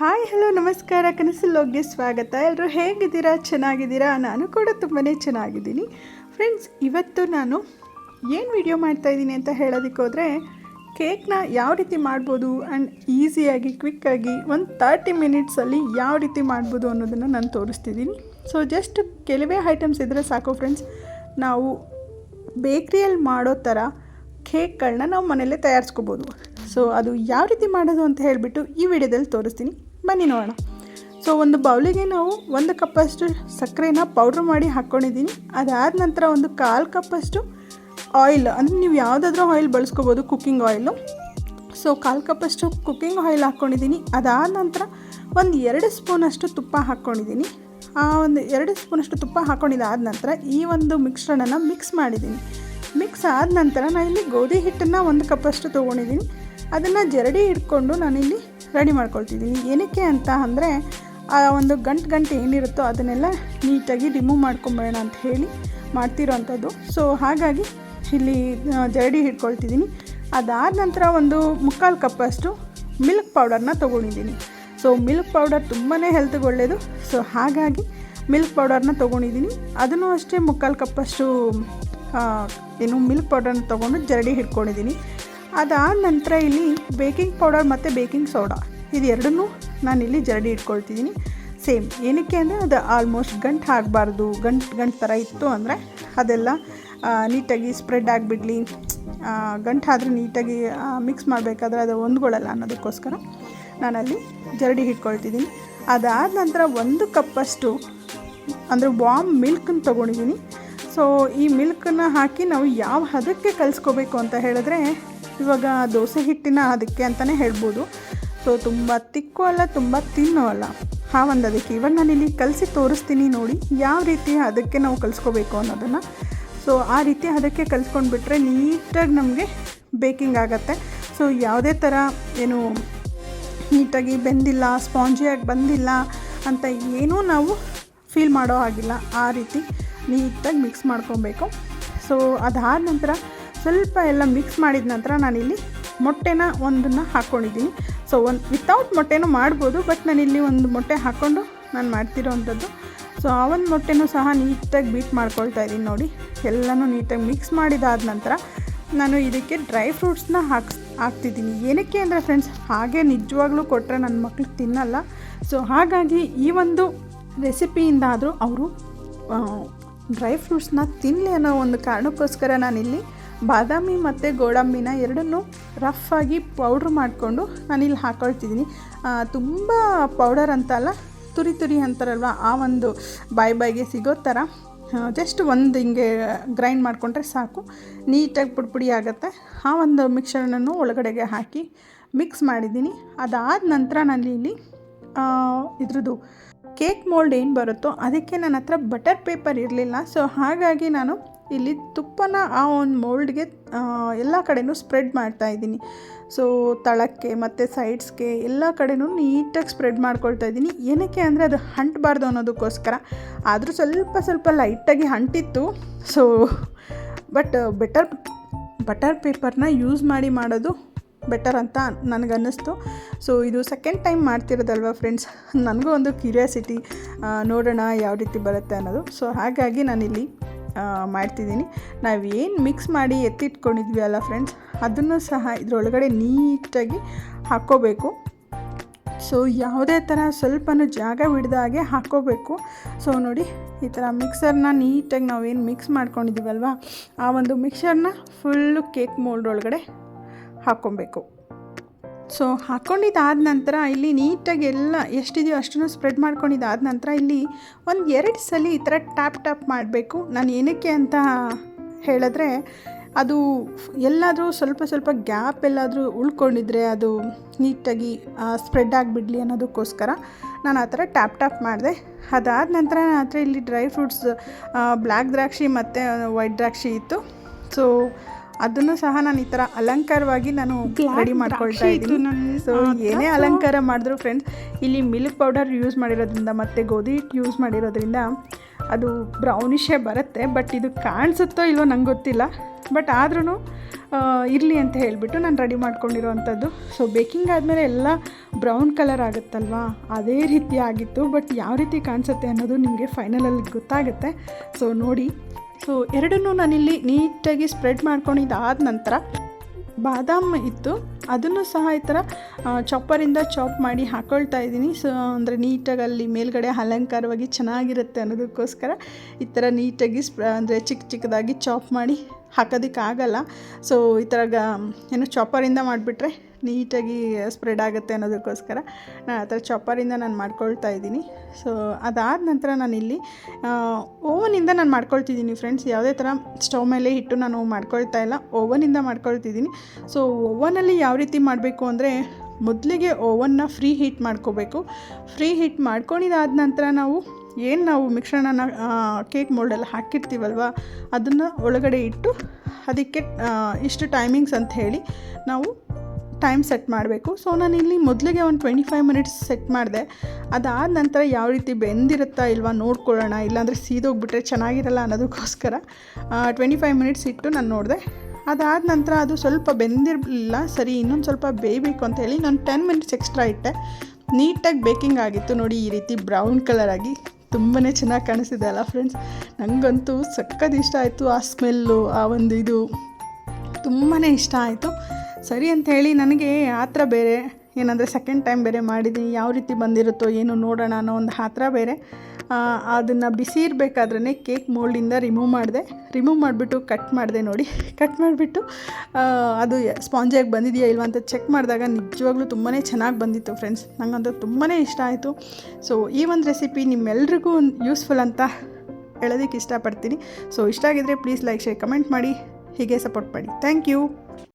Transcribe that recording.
Hi, hello, ನಮಸ್ಕಾರ ಕನಸು ಲೋಗ್ಗೆ ಸ್ವಾಗತ. ಎಲ್ಲರೂ ಹೇಗಿದ್ದೀರಾ? ಚೆನ್ನಾಗಿದ್ದೀರಾ? ನಾನು ಕೂಡ ತುಂಬಾ ಚೆನ್ನಾಗಿದ್ದೀನಿ. ಫ್ರೆಂಡ್ಸ್ ಇವತ್ತು ನಾನು ಏನು ವಿಡಿಯೋ ಮಾಡ್ತಾಯಿದ್ದೀನಿ ಅಂತ ಹೇಳೋದಕ್ಕೆ ಹೋದರೆ ಕೇಕ್ನ ಯಾವ ರೀತಿ ಮಾಡ್ಬೋದು ಆ್ಯಂಡ್ ಈಸಿಯಾಗಿ ಕ್ವಿಕ್ಕಾಗಿ ಒಂದು ತರ್ಟಿ ಮಿನಿಟ್ಸಲ್ಲಿ ಯಾವ ರೀತಿ ಮಾಡ್ಬೋದು ಅನ್ನೋದನ್ನು ನಾನು ತೋರಿಸ್ತಿದ್ದೀನಿ. ಸೊ ಜಸ್ಟ್ ಕೆಲವೇ ಐಟಮ್ಸ್ ಇದ್ದರೆ ಸಾಕು ಫ್ರೆಂಡ್ಸ್ ನಾವು ಬೇಕ್ರಿಯಲ್ಲಿ ಮಾಡೋ ಥರ ಕೇಕ್ಗಳನ್ನ ನಾವು ಮನೆಯಲ್ಲೇ ತಯಾರಿಸ್ಕೋಬೋದು. ಸೊ ಅದು ಯಾವ ರೀತಿ ಮಾಡೋದು ಅಂತ ಹೇಳಿಬಿಟ್ಟು ಈ ವಿಡಿಯೋದಲ್ಲಿ ತೋರಿಸ್ತೀನಿ. ಬನ್ನಿ ನೋಡೋಣ. ಸೊ ಒಂದು ಬೌಲಿಗೆ ನಾವು ಒಂದು ಕಪ್ಪಷ್ಟು ಸಕ್ಕರೆನ ಪೌಡ್ರ್ ಮಾಡಿ ಹಾಕ್ಕೊಂಡಿದ್ದೀನಿ ಅದಾದ ನಂತರ ಒಂದು ಕಾಲು ಕಪ್ಪಷ್ಟು ಆಯಿಲ್ ಅಂದರೆ ನೀವು ಯಾವುದಾದ್ರೂ ಆಯಿಲ್ ಬಳಸ್ಕೋಬೋದು ಕುಕ್ಕಿಂಗ್ ಆಯಿಲು ಸೊ ಕಾಲು ಕಪ್ಪಷ್ಟು ಕುಕ್ಕಿಂಗ್ ಆಯಿಲ್ ಹಾಕ್ಕೊಂಡಿದ್ದೀನಿ ಅದಾದ ನಂತರ ಒಂದು ಎರಡು ಸ್ಪೂನಷ್ಟು ತುಪ್ಪ ಹಾಕ್ಕೊಂಡಿದ್ದೀನಿ ಆ ಒಂದು ಎರಡು ಸ್ಪೂನಷ್ಟು ತುಪ್ಪ ಹಾಕ್ಕೊಂಡಿದ್ದಾದ ನಂತರ ಈ ಒಂದು ಮಿಕ್ಸ್ಚರನ್ನು ಮಿಕ್ಸ್ ಮಾಡಿದ್ದೀನಿ. ಮಿಕ್ಸ್ ಆದ ನಂತರ ನಾನು ಇಲ್ಲಿ ಗೋಧಿ ಹಿಟ್ಟನ್ನು ಒಂದು ಕಪ್ಪಷ್ಟು ತೊಗೊಂಡಿದ್ದೀನಿ. ಅದನ್ನು ಜರಡಿ ಹಿಡ್ಕೊಂಡು ನಾನಿಲ್ಲಿ ರೆಡಿ ಮಾಡ್ಕೊಳ್ತಿದ್ದೀನಿ ಏನಕ್ಕೆ ಅಂತ ಅಂದರೆ, ಆ ಒಂದು ಗಂಟು ಗಂಟು ಏನಿರುತ್ತೋ ಅದನ್ನೆಲ್ಲ ನೀಟಾಗಿ ರಿಮೂವ್ ಮಾಡ್ಕೊಂಬೇಡ ಅಂತ ಹೇಳಿ ಮಾಡ್ತಿರೋ ಅಂಥದ್ದು ಸೊ ಹಾಗಾಗಿ ಇಲ್ಲಿ ಜರಡಿ ಹಿಡ್ಕೊಳ್ತಿದ್ದೀನಿ. ಅದಾದ ನಂತರ ಒಂದು ಮುಕ್ಕಾಲು ಕಪ್ಪಷ್ಟು ಮಿಲ್ಕ್ ಪೌಡರ್ನ ತೊಗೊಂಡಿದ್ದೀನಿ. ಸೊ ಮಿಲ್ಕ್ ಪೌಡರ್ ತುಂಬಾ ಹೆಲ್ತ್ಗೆ ಒಳ್ಳೆಯದು ಸೊ ಹಾಗಾಗಿ ಮಿಲ್ಕ್ ಪೌಡರ್ನ ತೊಗೊಂಡಿದ್ದೀನಿ. ಅದನ್ನು ಅಷ್ಟೇ ಮುಕ್ಕಾಲು ಕಪ್ಪಷ್ಟು ಏನು ಮಿಲ್ಕ್ ಪೌಡರ್ನ ತೊಗೊಂಡು ಜರಡಿ ಹಿಡ್ಕೊಂಡಿದ್ದೀನಿ. ಅದಾದ ನಂತರ ಇಲ್ಲಿ ಬೇಕಿಂಗ್ ಪೌಡರ್ ಮತ್ತು ಬೇಕಿಂಗ್ ಸೋಡಾ. ಇದು ಎರಡನ್ನೂ ನಾನಿಲ್ಲಿ ಜರಡಿ ಇಟ್ಕೊಳ್ತಿದ್ದೀನಿ. ಸೇಮ್ ಏನಕ್ಕೆ ಅಂದರೆ ಅದು ಆಲ್ಮೋಸ್ಟ್ ಗಂಟು ಆಗಬಾರ್ದು. ಗಂಟು ಗಂಟು ಥರ ಇತ್ತು ಅಂದರೆ ಅದೆಲ್ಲ ನೀಟಾಗಿ ಸ್ಪ್ರೆಡ್ ಆಗಿಬಿಡಲಿ. ಗಂಟು ಆದರೆ ನೀಟಾಗಿ ಮಿಕ್ಸ್ ಮಾಡಬೇಕಾದ್ರೆ ಅದು ಹೊಂದ್ಕೊಳ್ಳಲ್ಲ ಅನ್ನೋದಕ್ಕೋಸ್ಕರ ನಾನಲ್ಲಿ ಜರಡಿ ಇಟ್ಕೊಳ್ತಿದ್ದೀನಿ ಅದಾದ ನಂತರ ಒಂದು ಕಪ್ಪಷ್ಟು ಅಂದರೆ ವಾಮ್ ಮಿಲ್ಕನ್ನು ತೊಗೊಂಡಿದ್ದೀನಿ. ಸೊ ಈ ಮಿಲ್ಕನ್ನು ಹಾಕಿ ನಾವು ಯಾವ ಹದಕ್ಕೆ ಕಲಿಸ್ಕೋಬೇಕು ಅಂತ ಹೇಳಿದ್ರೆ ಇವಾಗ ದೋಸೆ ಹಿಟ್ಟಿನ ಅದಕ್ಕೆ ಅಂತಲೇ ಹೇಳ್ಬೋದು. ಸೊ ತುಂಬ ತಿಕ್ಕು ಅಲ್ಲ, ತುಂಬ ತಿನ್ನೋ ಅಲ್ಲ. ಆ ಒಂದು ಅದಕ್ಕೆ. ಇವಾಗ ನಾನು ಇಲ್ಲಿ ಕಲಸಿ ತೋರಿಸ್ತೀನಿ ನೋಡಿ, ಯಾವ ರೀತಿ ಅದಕ್ಕೆ ನಾವು ಕಲಿಸ್ಕೋಬೇಕು ಅನ್ನೋದನ್ನು. ಸೊ ಆ ರೀತಿ ಅದಕ್ಕೆ ಕಲಿಸ್ಕೊಂಡ್ಬಿಟ್ರೆ ನೀಟಾಗಿ ನಮಗೆ ಬೇಕಿಂಗ್ ಆಗುತ್ತೆ. ಸೊ ಯಾವುದೇ ಥರ ಏನು ನೀಟಾಗಿ ಬೆಂದಿಲ್ಲ ಸ್ಪಾಂಜಿಯಾಗಿ ಬಂದಿಲ್ಲ ಅಂತ ಏನೂ ನಾವು ಫೀಲ್ ಮಾಡೋ ಹಾಗಿಲ್ಲ. ಆ ರೀತಿ ನೀಟಾಗಿ ಮಿಕ್ಸ್ ಮಾಡ್ಕೊಬೇಕು. ಸೊ ಅದಾದ ನಂತರ ಸ್ವಲ್ಪ ಎಲ್ಲ ಮಿಕ್ಸ್ ಮಾಡಿದ ನಂತರ ನಾನಿಲ್ಲಿ ಮೊಟ್ಟೆನ ಒಂದನ್ನು ಹಾಕ್ಕೊಂಡಿದ್ದೀನಿ ಸೊ ಒಂದು ವಿತೌಟ್ ಮೊಟ್ಟೆನೂ ಮಾಡ್ಬೋದು ಬಟ್ ನಾನಿಲ್ಲಿ ಒಂದು ಮೊಟ್ಟೆ ಹಾಕ್ಕೊಂಡು ನಾನು ಮಾಡ್ತಿರೋ ಅಂಥದ್ದು ಸೊ ಆ ಒಂದು ಮೊಟ್ಟೆನೂ ಸಹ ನೀಟಾಗಿ ಬೀಟ್ ಮಾಡ್ಕೊಳ್ತಾ ಇದ್ದೀನಿ ನೋಡಿ. ಎಲ್ಲನೂ ನೀಟಾಗಿ ಮಿಕ್ಸ್ ಮಾಡಿದಾದ ನಂತರ ನಾನು ಇದಕ್ಕೆ ಡ್ರೈ ಫ್ರೂಟ್ಸ್ನ ಹಾಕ್ಸ್, ಹಾಕ್ತಿದ್ದೀನಿ. ಏನಕ್ಕೆ ಅಂದರೆ ಫ್ರೆಂಡ್ಸ್ ಹಾಗೆ ನಿಜವಾಗ್ಲೂ ಕೊಟ್ಟರೆ ನನ್ನ ಮಕ್ಳಿಗೆ ತಿನ್ನಲ್ಲ. ಸೊ ಹಾಗಾಗಿ ಈ ಒಂದು ರೆಸಿಪಿಯಿಂದಾದರೂ ಅವರು ಡ್ರೈ ಫ್ರೂಟ್ಸ್ನ ತಿನ್ನಲಿ ಅನ್ನೋ ಒಂದು ಕಾರಣಕ್ಕೋಸ್ಕರ ನಾನಿಲ್ಲಿ ಬಾದಾಮಿ ಮತ್ತು ಗೋಡಂಬಿನ ಎರಡನ್ನೂ ಆಗಿ ಪೌಡ್ರ್ ಮಾಡಿಕೊಂಡು ಇಲ್ಲಿ ಹಾಕೊಳ್ತಿದ್ದೀನಿ. ತುಂಬ ಪೌಡರ್ ಅಂತಲ್ಲ ತುರಿ ತುರಿ ಅಂತಾರಲ್ವ, ಆ ಒಂದು ಬಾಯಿ ಬಾಯ್ಗೆ ಸಿಗೋ ಥರ ಜಸ್ಟ್ ಒಂದು ಹಿಂಗೆ ಗ್ರೈಂಡ್ ಮಾಡಿಕೊಂಡ್ರೆ ಸಾಕು. ನೀಟಾಗಿ ಪುಡಿ ಪುಡಿ ಆಗುತ್ತೆ. ಆ ಒಂದು ಮಿಕ್ಸರ್ನನ್ನು ಒಳಗಡೆಗೆ ಹಾಕಿ ಮಿಕ್ಸ್ ಮಾಡಿದ್ದೀನಿ. ಅದಾದ ನಂತರ ನಾನು ಇಲ್ಲಿ ಇದ್ರದ್ದು ಕೇಕ್ ಮೋಲ್ಡ್ ಏನು ಬರುತ್ತೋ ಅದಕ್ಕೆ ನನ್ನ ಹತ್ರ ಬಟರ್ ಪೇಪರ್ ಇರಲಿಲ್ಲ. ಸೊ ಹಾಗಾಗಿ ನಾನು ಇಲ್ಲಿ ತುಪ್ಪನ ಆ ಒಂದು ಮೋಲ್ಡ್ಗೆ ಎಲ್ಲ ಕಡೆನೂ ಸ್ಪ್ರೆಡ್ ಮಾಡ್ತಾ ಇದ್ದೀನಿ. ಸೊ ತಳಕ್ಕೆ ಮತ್ತು ಸೈಡ್ಸ್ಗೆ ಎಲ್ಲ ಕಡೆನೂ ನೀಟಾಗಿ ಸ್ಪ್ರೆಡ್ ಮಾಡ್ಕೊಳ್ತಾ ಇದ್ದೀನಿ. ಏನಕ್ಕೆ ಅಂದರೆ ಅದು ಅಂಟಬಾರ್ದು ಅನ್ನೋದಕ್ಕೋಸ್ಕರ. ಆದರೂ ಸ್ವಲ್ಪ ಸ್ವಲ್ಪ ಲೈಟಾಗಿ ಹಂಟಿತ್ತು. ಸೊ ಬಟ್, ಬೆಟರ್, ಬಟರ್ ಪೇಪರ್ನ ಯೂಸ್ ಮಾಡಿ ಮಾಡೋದು ಬೆಟರ್ ಅಂತ ನನಗನ್ನಿಸ್ತು. ಸೊ ಇದು ಸೆಕೆಂಡ್ ಟೈಮ್ ಮಾಡ್ತಿರೋದಲ್ವ ಫ್ರೆಂಡ್ಸ್ ನನಗೂ ಒಂದು ಕ್ಯೂರಿಯಾಸಿಟಿ ನೋಡೋಣ ಯಾವ ರೀತಿ ಬರುತ್ತೆ ಅನ್ನೋದು. ಸೊ ಹಾಗಾಗಿ ನಾನಿಲ್ಲಿ ಮಾಡ್ತಿದ್ದೀನಿ. ನಾವು ಏನು ಮಿಕ್ಸ್ ಮಾಡಿ ಎತ್ತಿಟ್ಕೊಂಡಿದ್ವಿ ಅಲ್ಲ ಫ್ರೆಂಡ್ಸ್ ಅದನ್ನು ಸಹ ಇದರೊಳಗಡೆ ನೀಟಾಗಿ ಹಾಕ್ಕೋಬೇಕು. ಸೊ ಯಾವುದೇ ಥರ ಸ್ವಲ್ಪನೂ ಜಾಗ ಬಿಡದ ಹಾಗೆ ಹಾಕ್ಕೋಬೇಕು. ಸೊ ನೋಡಿ, ಈ ಥರ ಮಿಕ್ಸರ್ನ ನೀಟಾಗಿ ನಾವೇನು ಮಿಕ್ಸ್ ಮಾಡ್ಕೊಂಡಿದ್ದೀವಲ್ವ ಆ ಒಂದು ಮಿಕ್ಸರ್ನ ಫುಲ್ಲು ಕೇಕ್ ಮೋಲ್ಡ್ ಒಳಗಡೆ ಹಾಕ್ಕೊಬೇಕು. ಸೊ ಹಾಕ್ಕೊಂಡಿದ್ದಾದ ನಂತರ ಇಲ್ಲಿ ನೀಟಾಗಿ ಎಲ್ಲ ಎಷ್ಟಿದೆಯೋ ಅಷ್ಟನ್ನು ಸ್ಪ್ರೆಡ್ ಮಾಡ್ಕೊಂಡಿದ್ದಾದ ನಂತರ ಇಲ್ಲಿ ಒಂದು ಎರಡು ಸಲ ಈ ಥರ ಟ್ಯಾಪ್ ಟ್ಯಾಪ್ ಮಾಡಬೇಕು. ನಾನು ಏನಕ್ಕೆ ಅಂತ ಹೇಳಿದ್ರೆ, ಅದು ಎಲ್ಲಾದರೂ ಸ್ವಲ್ಪ ಸ್ವಲ್ಪ ಗ್ಯಾಪ್ ಎಲ್ಲಾದರೂ ಉಳ್ಕೊಂಡಿದ್ರೆ ಅದು ನೀಟಾಗಿ ಸ್ಪ್ರೆಡ್ ಆಗಿಬಿಡಲಿ ಅನ್ನೋದಕ್ಕೋಸ್ಕರ ನಾನು ಆ ಥರ ಟ್ಯಾಪ್ ಟ್ಯಾಪ್ ಮಾಡಿದೆ. ಅದಾದ ನಂತರ ನನ್ನ ಹತ್ರ ಇಲ್ಲಿ ಡ್ರೈ ಫ್ರೂಟ್ಸ್ ಬ್ಲ್ಯಾಕ್ ದ್ರಾಕ್ಷಿ ಮತ್ತು ವೈಟ್ ದ್ರಾಕ್ಷಿ ಇತ್ತು. ಸೊ ಅದನ್ನು ಸಹ ನಾನು ಈ ಥರ ಅಲಂಕಾರವಾಗಿ ನಾನು ರೆಡಿ ಮಾಡ್ಕೊಳ್ತಾ ಇದ್ದೀನಿ. ಸೊ ಏನೇ ಅಲಂಕಾರ ಮಾಡಿದ್ರು ಫ್ರೆಂಡ್ಸ್ ಇಲ್ಲಿ ಮಿಲ್ಕ್ ಪೌಡರ್ ಯೂಸ್ ಮಾಡಿರೋದ್ರಿಂದ ಮತ್ತು ಗೋಧಿ ಹಿಟ್ಟು ಯೂಸ್ ಮಾಡಿರೋದ್ರಿಂದ ಅದು ಬ್ರೌನಿಷೇ ಬರುತ್ತೆ ಬಟ್ ಇದು ಕಾಣಿಸುತ್ತೋ ಇಲ್ವೋ ನಂಗೆ ಗೊತ್ತಿಲ್ಲ. ಬಟ್ ಆದ್ರೂ ಇರಲಿ ಅಂತ ಹೇಳಿಬಿಟ್ಟು ನಾನು ರೆಡಿ ಮಾಡ್ಕೊಂಡಿರೋ ಅಂಥದ್ದು ಸೊ ಬೇಕಿಂಗ್ ಆದಮೇಲೆ ಎಲ್ಲ ಬ್ರೌನ್ ಕಲರ್ ಆಗುತ್ತಲ್ವಾ? ಅದೇ ರೀತಿ ಆಗಿತ್ತು ಬಟ್ ಯಾವ ರೀತಿ ಕಾಣಿಸುತ್ತೆ ಅನ್ನೋದು ನಿಮಗೆ ಫೈನಲಲ್ಲಿ ಗೊತ್ತಾಗುತ್ತೆ. ಸೊ ನೋಡಿ. ಸೊ ಎರಡನ್ನೂ ನಾನಿಲ್ಲಿ ನೀಟಾಗಿ ಸ್ಪ್ರೆಡ್ ಮಾಡ್ಕೊಂಡಿದ್ದಾದ ನಂತರ ಬಾದಾಮ್ ಇತ್ತು. ಅದನ್ನು ಸಹ ಈ ಥರ ಚಾಪರಿಂದ ಚಾಪ್ ಮಾಡಿ ಹಾಕ್ಕೊಳ್ತಾ ಇದ್ದೀನಿ. ಸೊ, ಅಂದರೆ ನೀಟಾಗಿ ಅಲ್ಲಿ ಮೇಲ್ಗಡೆ ಅಲಂಕಾರವಾಗಿ ಚೆನ್ನಾಗಿರುತ್ತೆ ಅನ್ನೋದಕ್ಕೋಸ್ಕರ ಈ ಥರ ನೀಟಾಗಿ ಸ್ಪ್ರ, ಅಂದರೆ ಚಿಕ್ಕ ಚಿಕ್ಕದಾಗಿ ಚಾಪ್ ಮಾಡಿ ಹಾಕೋದಕ್ಕಾಗಲ್ಲ. ಸೊ, ಈ ಥರ ಗ, ಏನು ಚಾಪರಿಂದ ಮಾಡಿಬಿಟ್ರೆ ನೀಟಾಗಿ ಸ್ಪ್ರೆಡ್ ಆಗುತ್ತೆ ಅನ್ನೋದಕ್ಕೋಸ್ಕರ ನಾನು ಆ ಥರ ಚಪ್ಪರಿಂದ ನಾನು ಮಾಡ್ಕೊಳ್ತಾ ಇದ್ದೀನಿ. ಸೊ ಅದಾದ ನಂತರ ನಾನಿಲ್ಲಿ ಓವನಿಂದ ನಾನು ಮಾಡ್ಕೊಳ್ತಿದ್ದೀನಿ ಫ್ರೆಂಡ್ಸ್ ಯಾವುದೇ ಥರ ಸ್ಟವ್ ಮೇಲೆ ಇಟ್ಟು ನಾನು ಮಾಡ್ಕೊಳ್ತಾ ಇಲ್ಲ, ಓವನಿಂದ ಮಾಡ್ಕೊಳ್ತಿದ್ದೀನಿ. ಸೊ ಓವನಲ್ಲಿ ಯಾವ ರೀತಿ ಮಾಡಬೇಕು ಅಂದರೆ, ಮೊದಲಿಗೆ ಓವನ್ನ ಫ್ರೀ ಹೀಟ್ ಮಾಡ್ಕೋಬೇಕು. ಫ್ರೀ ಹೀಟ್ ಮಾಡ್ಕೊಂಡಿದ್ದಾದ ನಂತರ ನಾವು ಏನು ನಾವು ಮಿಶ್ರಣನ ಕೇಕ್ ಮೋಲ್ಡಲ್ಲಿ ಹಾಕಿರ್ತೀವಲ್ವ, ಅದನ್ನು ಒಳಗಡೆ ಇಟ್ಟು, ಅದಕ್ಕೆ ಇಷ್ಟು ಟೈಮಿಂಗ್ಸ್ ಅಂತ ಹೇಳಿ ನಾವು ಟೈಮ್ ಸೆಟ್ ಮಾಡಬೇಕು. ಸೊ ನಾನು ಇಲ್ಲಿ ಮೊದಲಿಗೆ ಒಂದು ಟ್ವೆಂಟಿ ಫೈವ್ ಮಿನಿಟ್ಸ್ ಸೆಟ್ ಮಾಡಿದೆ. ಅದಾದ ನಂತರ ಯಾವ ರೀತಿ ಬೆಂದಿರುತ್ತಾ ಇಲ್ವಾ ನೋಡ್ಕೊಳ್ಳೋಣ. ಇಲ್ಲಾಂದರೆ ಸೀದೋಗ್ಬಿಟ್ರೆ ಚೆನ್ನಾಗಿರಲ್ಲ ಅನ್ನೋದಕ್ಕೋಸ್ಕರ ಟ್ವೆಂಟಿ ಫೈವ್ ಮಿನಿಟ್ಸ್ ಇಟ್ಟು ನಾನು ನೋಡಿದೆ. ಅದಾದ ನಂತರ ಅದು ಸ್ವಲ್ಪ ಬೆಂದಿರಲಿಲ್ಲ. ಸರಿ, ಇನ್ನೊಂದು ಸ್ವಲ್ಪ ಬೇಯಬೇಕು ಅಂತ ಹೇಳಿ ನಾನು ಟೆನ್ ಮಿನಿಟ್ಸ್ ಎಕ್ಸ್ಟ್ರಾ ಇಟ್ಟೆ. ನೀಟಾಗಿ ಬೇಕಿಂಗ್ ಆಗಿತ್ತು ನೋಡಿ, ಈ ರೀತಿ ಬ್ರೌನ್ ಕಲರ್ ಆಗಿ. ತುಂಬಾ ಚೆನ್ನಾಗಿ ಕಾಣಿಸಿದೆ ಅಲ್ಲ ಫ್ರೆಂಡ್ಸ್ ನನಗಂತೂ ಸಕ್ಕತ್ ಇಷ್ಟ ಆಯಿತು. ಆ ಸ್ಮೆಲ್ಲು ಆ ಒಂದು ಇದು ತುಂಬಾ ಇಷ್ಟ ಆಯಿತು. ಸರಿ ಅಂತ ಹೇಳಿ ನನಗೆ ಆ ಥರ ಬೇರೆ, ಏನಂದರೆ ಸೆಕೆಂಡ್ ಟೈಮ್ ಬೇರೆ ಮಾಡಿದ್ದೀನಿ, ಯಾವ ರೀತಿ ಬಂದಿರುತ್ತೋ ಏನು ನೋಡೋಣ ಅನ್ನೋ ಒಂದು ಹಾತ್ರ ಬೇರೆ. ಅದನ್ನು ಬಿಸಿ ಇರಬೇಕಾದ್ರೆ ಕೇಕ್ ಮೋಲ್ಡಿಂದ ರಿಮೂವ್ ಮಾಡಿದೆ. ರಿಮೂವ್ ಮಾಡಿಬಿಟ್ಟು ಕಟ್ ಮಾಡಿದೆ ನೋಡಿ. ಕಟ್ ಮಾಡಿಬಿಟ್ಟು ಅದು ಸ್ಪಾಂಜಾಗಿ ಬಂದಿದೆಯಾ ಇಲ್ವಾ ಅಂತ ಚೆಕ್ ಮಾಡಿದಾಗ ನಿಜವಾಗ್ಲೂ ತುಂಬಾ ಚೆನ್ನಾಗಿ ಬಂದಿತ್ತು ಫ್ರೆಂಡ್ಸ್ ನನಗಂತೂ ತುಂಬಾ ಇಷ್ಟ ಆಯಿತು. ಸೊ ಈ ಒಂದು ರೆಸಿಪಿ ನಿಮ್ಮೆಲ್ರಿಗೂ ಯೂಸ್ಫುಲ್ ಅಂತ ಹೇಳೋದಕ್ಕೆ ಇಷ್ಟಪಡ್ತೀನಿ. ಸೊ ಇಷ್ಟ ಆಗಿದ್ರೆ ಪ್ಲೀಸ್ ಲೈಕ್ ಶೇರ್ ಕಮೆಂಟ್ ಮಾಡಿ. ಹೀಗೆ ಸಪೋರ್ಟ್ ಮಾಡಿ. Thank you